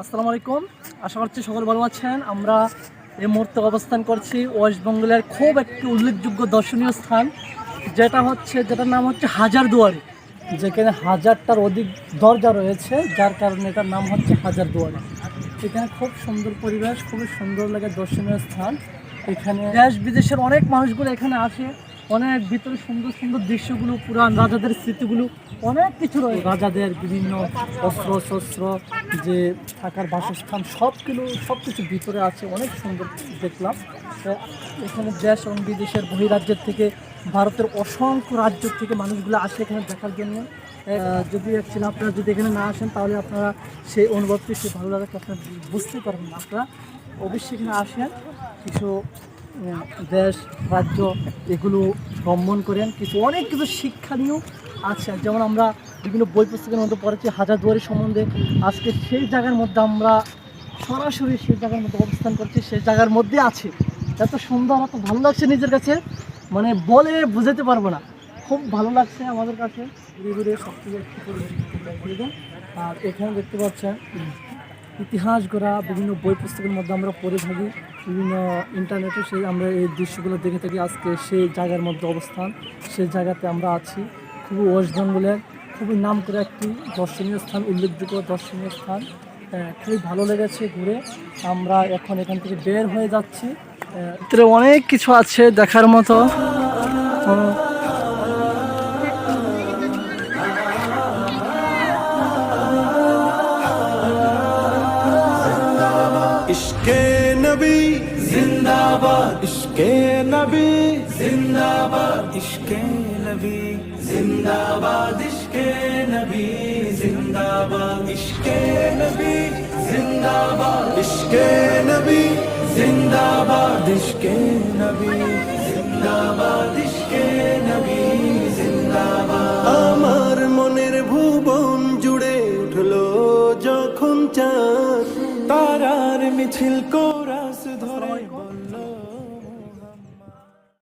আসসালামু আলাইকুম। আশা করছি সকল ভালো আছেন। আমরা এই মুহূর্তে অবস্থান করছি ওয়েস্ট বেঙ্গলের খুব একটি উল্লেখযোগ্য দর্শনীয় স্থান, যেটা হচ্ছে, যেটার নাম হচ্ছে হাজারদুয়ারি, যেখানে হাজারটার অধিক দরজা রয়েছে, যার কারণে এটার নাম হচ্ছে হাজারদুয়ারি। এখানে খুব সুন্দর পরিবেশ, খুবই সুন্দর লাগে দর্শনীয় স্থান। এখানে দেশ বিদেশের অনেক মানুষগুলো এখানে আসে। অনেক ভিতরে সুন্দর সুন্দর দৃশ্যগুলো, পুরান রাজাদের স্মৃতিগুলো, অনেক কিছু রয়েছে। রাজাদের বিভিন্ন অস্ত্র, শস্ত্র, যে থাকার বাসস্থান, সবগুলো সব কিছু ভিতরে আছে, অনেক সুন্দর দেখলাম। এখানে দেশ এবং বিদেশের বহিরাজ্যের থেকে, ভারতের অসংখ্য রাজ্য থেকে মানুষগুলো আসে এখানে দেখার জন্য। যদি অ্যাকচুয়ালি আপনারা যদি এখানে না আসেন, তাহলে আপনারা সেই অনুভবটি, সেই ভালো লাগাকে আপনারা বুঝতে পারবেন আপনারা অবশ্যই এখানে আসেন, কিছু দেশ, রাজ্য, এগুলো ভ্রমণ করেন। কিছু, অনেক কিছু শিক্ষণীয় আছে। যেমন আমরা বিভিন্ন বই পুস্তকের মধ্যে পড়েছি হাজারদুয়ারি সম্বন্ধে। আজকে সেই জায়গার মধ্যে আমরা সরাসরি সেই জায়গার মধ্যে অবস্থান করছি, সেই জায়গার মধ্যে আছে। এত সুন্দর, এত ভালো লাগছে নিজের কাছে। মানে বলে বুঝাতে পারব না। খুব ভালো লাগছে আমাদের কাছে। ঘুরে ঘুরে সব দিন। আর এখানে দেখতে পাচ্ছেন, ইতিহাস গড়া বিভিন্ন বই পুস্তকের মধ্যে আমরা পড়ে থাকি। বিভিন্ন ইন্টারনেটে সেই আমরা এই দৃশ্যগুলো দেখে থাকি। আজকে সেই জায়গার মধ্যে অবস্থান। সেই জায়গাতে আমরা আছি। খুবই ওয়েস্ট বেঙ্গলের খুবই নাম করে একটি দর্শনীয় স্থান উল্লেখযোগ্য দর্শনীয় স্থান। খুবই ভালো লেগেছে ঘুরে। আমরা এখন এখান থেকে বের হয়ে যাচ্ছি। ভিতরে অনেক কিছু আছে দেখার মতো। আহ, নবী। জিন্দাবাদ। ইশকে নবী। জিন্দাবাদ। ইশকে নবী। জিন্দাবাদ। ইশকে নবী। জিন্দাবাদ। ইশকে নবী। জিন্দাবাদ। ইশকে নবী। জিন্দাবাদ। ইশকে নবী। জিন্দাবাদ। ইশকে নবী। জিন্দাবাদ। আমার মনের ভুবন জুড়ে উঠল যখন চাঁদ। তারার মিছিল কোরাস ধরে